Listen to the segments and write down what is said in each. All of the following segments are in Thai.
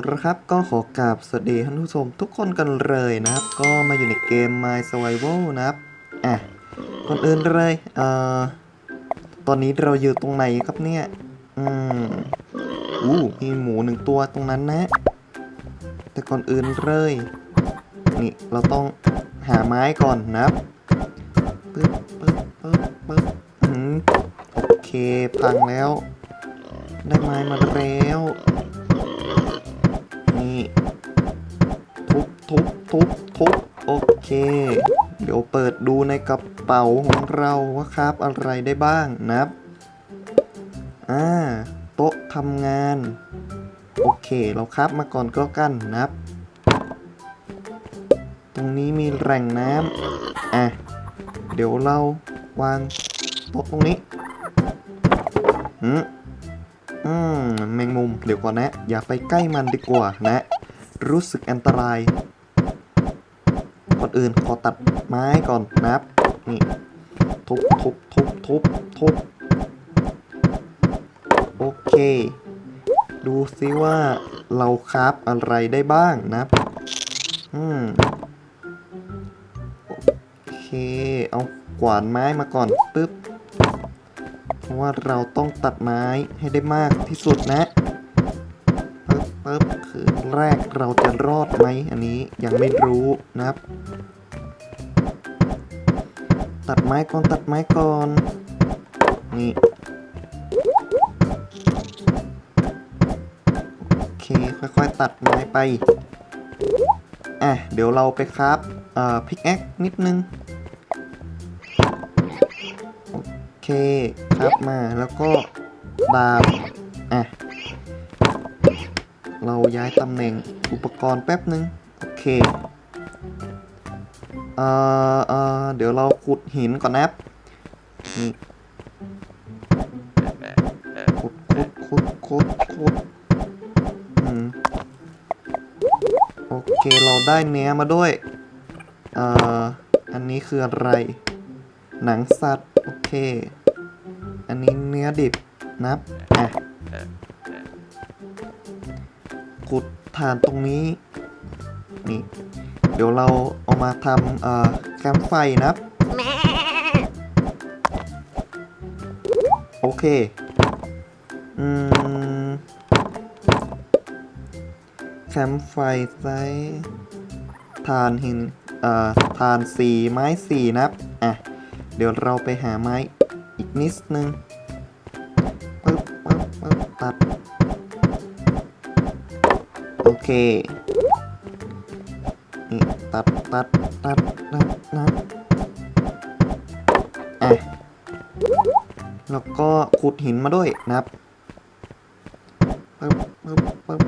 ละครับก็ขอกราบสวัสดีท่านผู้ชมทุกคนกันเลยนะครับ ก็มาอยู่ในเกม My Survival นะครับ อะก่อนอื่นเลยเอ่อตอนนี้เราอยู่ตรงไหนครับเนี่ย อืมอู้มีหมูหนึ่งตัวตรงนั้นนะ แต่ก่อนอื่นเลยนี่เราต้องหาไม้ก่อนนะครับปึ๊บปึ๊บปึ๊บปึ๊บอืมโอเคพังแล้ว ได้ไม้มาแล้ว ทุบทุบทุบโอเค เดี๋ยวเปิดดูในกระเป๋าของเราว่าครับอะไรได้บ้างนะครับอ่าโต๊ะทำงาน โอเคเราครับมาก่อนก็แล้วกันนะครับ ตรงนี้มีแหล่งน้ำอะเดี๋ยวเราวางโต๊ะตรงนี้อืมอืมแมงมุมเดี๋ยวก่อนนะ อย่าไปใกล้มันดีกว่านะ รู้สึกอันตราย ก่อนอื่นขอตัดไม้ก่อนนับนี่ทุบทุบทุบทุบทุบโอเค ดูซิว่าเราคราฟอะไรได้บ้างนับอืมโอเค เอากวาดไม้มาก่อนปึ๊บเพราะว่าเราต้องตัดไม้ให้ได้มากที่สุดนะ ปึ๊บปึ๊บคือแรกเราจะรอดไหมอันนี้ยังไม่รู้นะครับ ตัดไม้ก่อนตัดไม้ก่อน นี่ โอเค ค่อยๆ ตัดไม้ไป อะ เดี๋ยวเราไปครับเอ่อพิกแอคนิดนึง โอเค ครับมาแล้วก็ดาบอะ เราย้ายตำแหน่งอุปกรณ์แป๊บนึง โอเคเอ่อเอ่อเดี๋ยวเราขุดหินก่อนนับนี่ขุดขุดขุดขุดขุดอืมโอเคเราได้เนื้อมาด้วย เอ่อ อันนี้คืออะไร หนังสัตว์ โอเค อันนี้เนื้อดิบนับ อะ ขุดฐานตรงนี้นี่เดี๋ยวเราเอามาทำแคมป์ไฟนะครับโอเคอืมแคมป์ไฟไซส์ทานหินเอ่อทานสีไม้สี่นะครับอะเดี๋ยวเราไปหาไม้อีกนิดนึง เคตัดตัดตัดตัดตัดอะแล้วก็ขุดหินมาด้วยนะครับปึ๊บปึ๊บปึ๊บ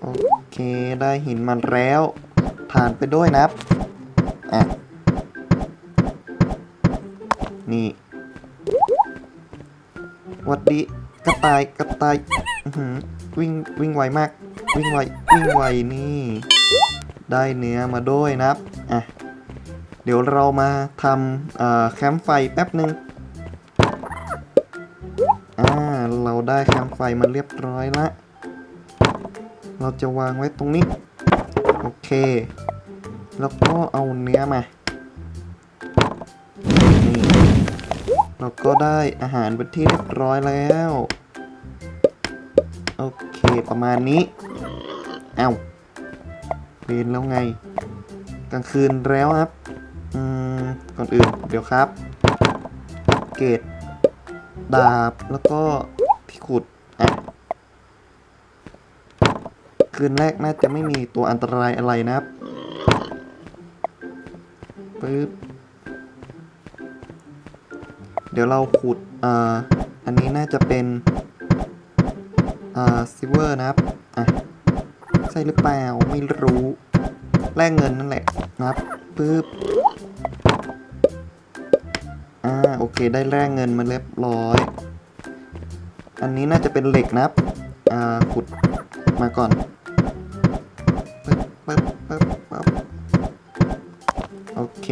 โอเค ได้หินมาแล้วฐานไปด้วยนะครับอะนี่วัดดี กระต่ายกระต่ายวิ่งวิ่งไวมาก วิ่งไววิ่งไวนี่ ได้เนื้อมาด้วยนะครับอะเดี๋ยวเรามาทำแคมป์ไฟแป๊บหนึ่งอ่าเราได้แคมป์ไฟมาเรียบร้อยละเราจะวางไว้ตรงนี้ โอเค แล้วก็เอาเนื้อมา เราก็ได้อาหารเป็นที่เรียบร้อยแล้ว โอเคประมาณนี้เอาเรียนแล้วไง กลางคืนแล้วครับ อืม ก่อนอื่นเดี๋ยวครับ เกตดาบแล้วก็ที่ขุดอะคืนแรกน่าจะไม่มีตัวอันตรายอะไรนะครับปึ๊บ เดี๋ยวเราขุดอ่ออันนี้น่าจะเป็นเอ่อซิเวอร์นะครับอะใช่หรือเปล่าไม่รู้แลกเงินนั่นแหละนะครับปึ๊บอ่าโอเคได้แลกเงินมาเรียบร้อย อันนี้น่าจะเป็นเหล็กนะครับอ่าขุดมาก่อนปึ๊บปึ๊บปึ๊บปึ๊บโอเค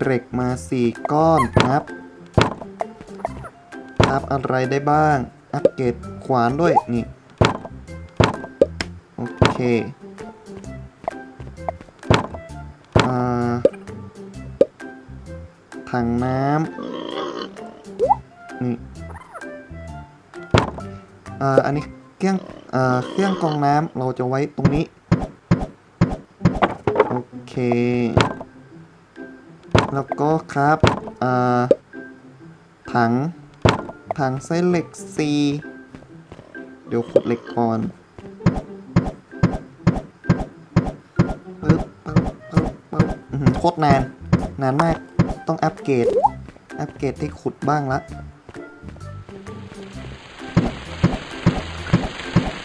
เหล็กมาสี่ก้อนครับครับอะไรได้บ้าง อัปเกรดขวานด้วย นี่ โอเคอ่าถังน้ำนี่อ่าอันนี้เครื่องอ่าเครื่องกรองน้ำเราจะไว้ตรงนี้ โอเค แล้วก็ครับถัง ถังไส้เหล็ก C เดี๋ยวขุดเหล็กก่อนปึ๊บปึ๊บปึ๊บปึ๊บโคตรนาน นานมาก ต้องอัปเกรด อัปเกรดที่ขุดบ้างละ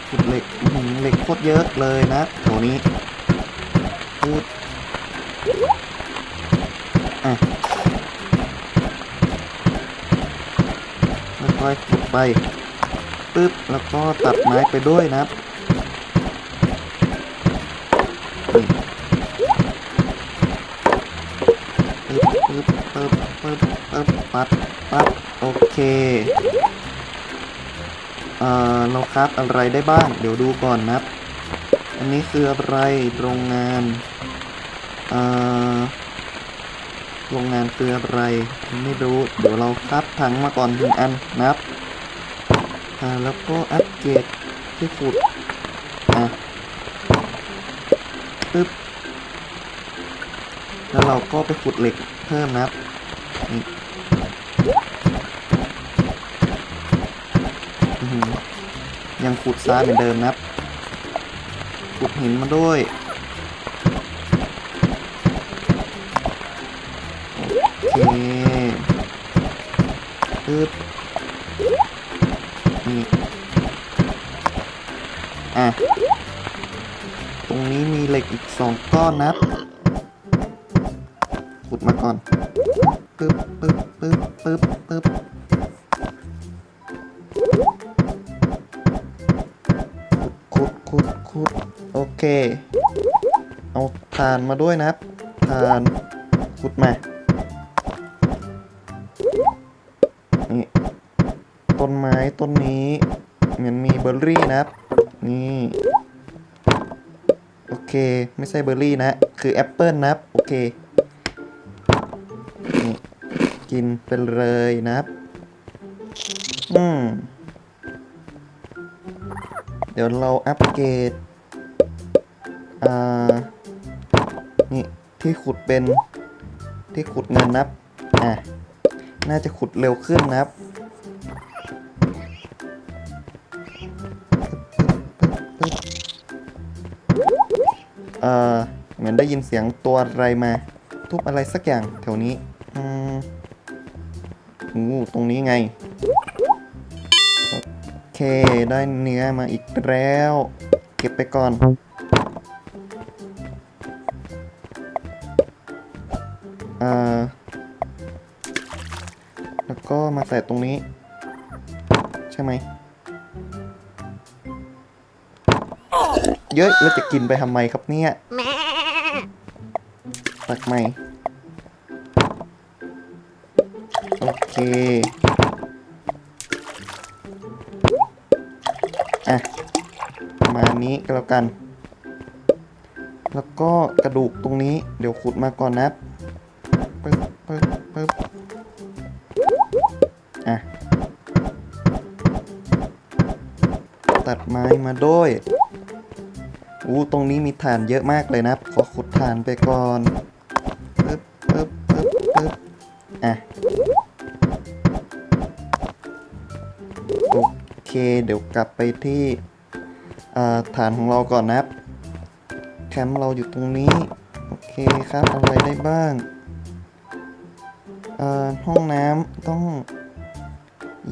ขุดเหล็กอื้อหือเหล็กโคตรเยอะเลยนะแถวนี้ปึ๊บ อะค่อยๆขุดไปปึ๊บแล้วก็ตัดไม้ไปด้วยนะครับปึ๊บปึ๊บปึ๊บปึ๊บปึ๊บปัดปัดโอเคเอ่อเราคราฟอะไรได้บ้าง เดี๋ยวดูก่อนนะครับ อันนี้คืออะไรโรงงานเอ่อ โรงงานคืออะไร ไม่รู้ เดี๋ยวเราคราฟถังมาก่อนหนึ่งอันนะครับอ่าแล้วก็อัปเกรดที่ขุดอะปึ๊บแล้วเราก็ไปขุดเหล็กเพิ่มนะครับยังขุดซ้ายเหมือนเดิมนะครับ ขุดหินมาด้วย ปึ๊บนี่อะ ตรงนี้มีเหล็กอีกสองก้อนนะครับขุดมาก่อนปึ๊บปึ๊บปึ๊บปึ๊บปึ๊บขุดขุดขุดโอเค เอาถ่านมาด้วยนะครับถ่านขุดมา ต้นนนี้เหมือนมีเบอร์รี่นะครับ นี่ โอเค ไม่ใช่เบอร์รี่นะ คือแอปเปิลนะครับ โอเค นี่กินไปเลยนะครับ อืม เดี๋ยวเราอัปเกรด อ่า นี่ที่ขุดเป็นที่ขุดเงินนะครับ อะ น่าจะขุดเร็วขึ้นนะครับ เออเหมือนได้ยินเสียงตัวอะไรมา ทุบอะไรสักอย่างแถวนี้อืมงูตรงนี้ไง โอเค ได้เนื้อมาอีกแล้ว เก็บไปก่อน เอ่อ แล้วก็มาใส่ตรงนี้ ใช่ไหม เยอะแล้วจะกินไปทำไมครับเนี่ยตักใหม่ โอเค อะ มานี้ก็แล้วกัน แล้วก็กระดูกตรงนี้ เดี๋ยวขุดมาก่อนนะปึ๊บปึ๊บปึ๊บอะ ตัดไม้มาด้วย อู้ตรงนี้มีฐานเยอะมากเลยนะ ขอขุดฐานไปก่อนปึ๊บปึ๊บปึ๊บปึ๊บอะโอเค เดี๋ยวกลับไปที่ฐานของเราก่อนนะครับ แคมป์เราอยู่ตรงนี้ โอเคครับอะไรได้บ้างเอ่อห้องน้ำต้อง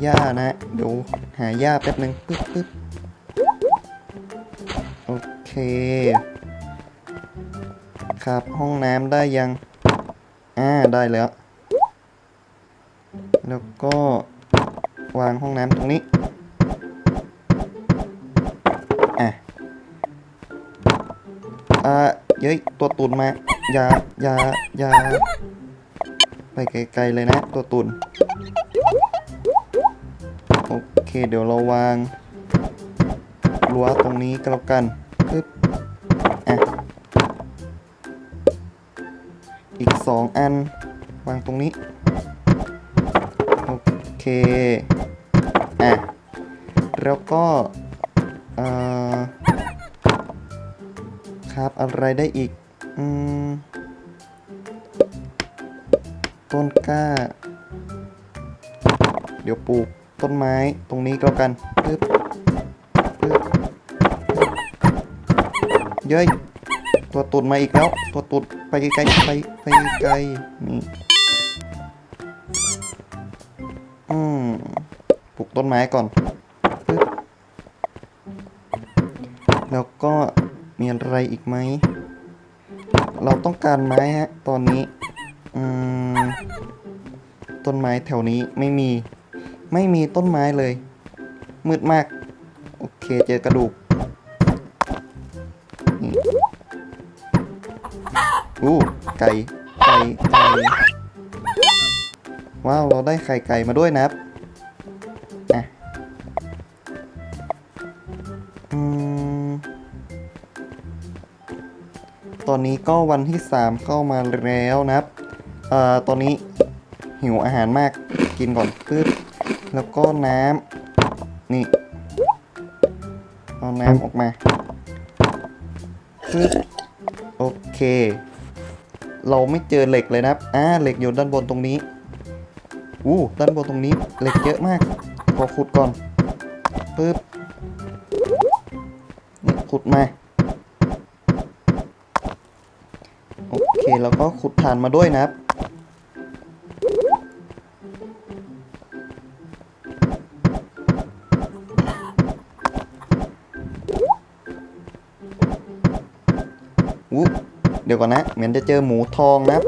หญ้านะ เดี๋ยวหาหญ้าแป๊บหนึ่งปึ๊บปึ๊บ เค ครับห้องน้ำได้ยัง อ่า ได้แล้ว แล้วก็วางห้องน้ำตรงนี้ อะ อ่า เย้ย ตัวตุนมา อย่า อย่า อย่าไกลๆเลยนะ ตัวตุนโอเค เดี๋ยวเราวางรั้วตรงนี้ก็แล้วกัน ปึ๊บอะอีกสองอัน วางตรงนี้ โอเค อะ แล้วก็ครับอะไรได้อีก อืม ต้นกล้า เดี๋ยวปลูกต้นไม้ตรงนี้ก็แล้วกันปึ๊บ เย้ยตัวตุดมาอีกแล้ว ตัวตุดไปไกลๆไปไปไกลๆนี่อืมปลูกต้นไม้ก่อน แล้วก็มีอะไรอีกไหม เราต้องการไม้ฮะ ตอนนี้อืมต้นไม้แถวนี้ไม่มี ไม่มีต้นไม้เลย มืดมาก โอเคเจอกระดูก อู้ไก่ไก่ไก่ว้าวเราได้ไข่ไก่มาด้วยนะครับอะอืมตอนนี้ก็วันที่ 3 เข้ามาแล้วนะครับเอ่อตอนนี้หิวอาหารมากกินก่อนปึ๊บแล้วก็น้ำนี่เอาน้ำออกมาปึ๊บโอเค เราไม่เจอเหล็กเลยนะครับอ่าเหล็กอยู่ด้านบนตรงนี้อู้ด้านบนตรงนี้เหล็กเยอะมากขอขุดก่อนปึ๊บนี่ขุดมาโอเคแล้วก็ขุดฐานมาด้วยนะครับ ดี๋ยวก่อนนะเหมือนจะเจอหมูทองนะ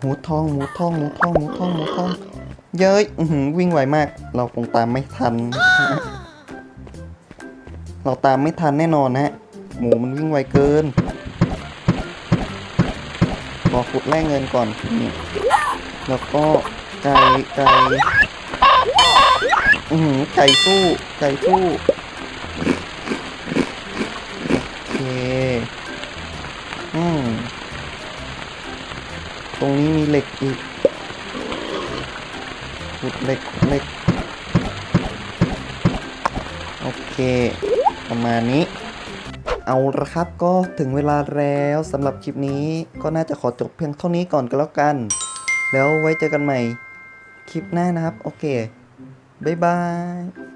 หมูทองหมูทองหมูทองหมูทองหมูทอง เย้ยอื้อหือวิ่งไวมาก เราคงตามไม่ทัน เราตามไม่ทันแน่นอนนะฮะหมูมันวิ่งไวเกินขอขุดแลกเงินก่อนนี่แล้วก็ไก่ไก่อือหือไก่สู้ไก่สู้ เหล็กอีกขุดเหล็กขุดเหล็กโอเค ประมาณนี้ เอาละครับก็ถึงเวลาแล้วสำหรับคลิปนี้ก็น่าจะขอจบเพียงเท่านี้ก่อนก็แล้วกัน แล้วไว้เจอกันใหม่คลิปหน้านะครับ โอเค บ๊ายบาย